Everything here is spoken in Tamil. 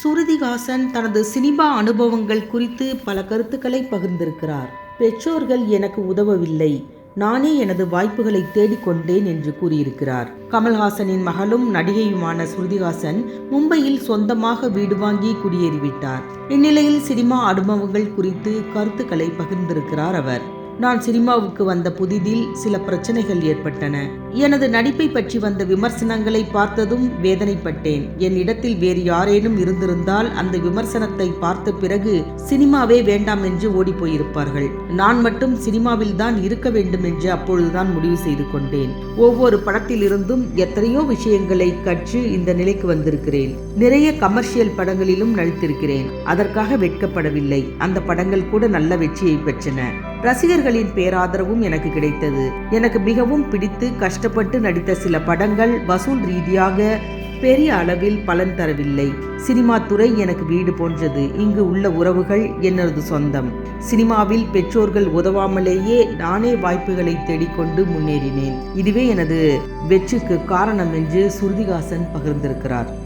சுருதிகாசன் தனது சினிமா அனுபவங்கள் குறித்து பல கருத்துக்களை பகிர்ந்திருக்கிறார். பெற்றோர்கள் எனக்கு உதவவில்லை. நானே எனது வாய்ப்புகளை தேடிக்கொண்டேன் என்று கூறியிருக்கிறார். கமல்ஹாசனின் மகளும் நடிகையுமான ஸ்ருதிஹாசன் மும்பையில் சொந்தமாக வீடு வாங்கி குடியேறிவிட்டார். இந்நிலையில் சினிமா அனுபவங்கள் குறித்து கருத்துக்களை பகிர்ந்திருக்கிறார் அவர். நான் சினிமாவுக்கு வந்த புதிதில் சில பிரச்சனைகள் ஏற்பட்டன. எனது நடிப்பை பற்றி வந்த விமர்சனங்களை பார்த்ததும் வேதனைப்பட்டேன். என் இடத்தில் வேறு யாரேனும் இருந்திருந்தால் அந்த விமர்சனத்தை பார்த்த பிறகு சினிமாவே வேண்டாம் என்று ஓடிப்போயிருப்பார்கள். நான் மட்டும் சினிமாவில் தான் இருக்க வேண்டும் என்று அப்பொழுதுதான் முடிவு செய்து கொண்டேன். ஒவ்வொரு படத்திலிருந்தும் எத்தனையோ விஷயங்களை கற்று இந்த நிலைக்கு வந்திருக்கிறேன். நிறைய கமர்ஷியல் படங்களிலும் நடித்திருக்கிறேன். அதற்காக வெட்கப்படவில்லை. அந்த படங்கள் கூட நல்ல வெற்றியை பெற்றன. ரசிகர்களின் பேராதரவும் எனக்கு கிடைத்தது. எனக்கு மிகவும் பிடித்து கஷ்டப்பட்டு நடித்த சில படங்கள் வசூல் ரீதியாக பெரிய அளவில் பலன் தரவில்லை. சினிமா துறை எனக்கு வீடு போன்றது. இங்கு உள்ள உறவுகள் எனது சொந்தம். சினிமாவில் பெற்றோர்கள் உதவாமலேயே நானே வாய்ப்புகளை தேடிக்கொண்டு முன்னேறினேன். இதுவே எனது வெற்றிக்கு காரணம் என்று சுருதிகாசன் பகிர்ந்திருக்கிறார்.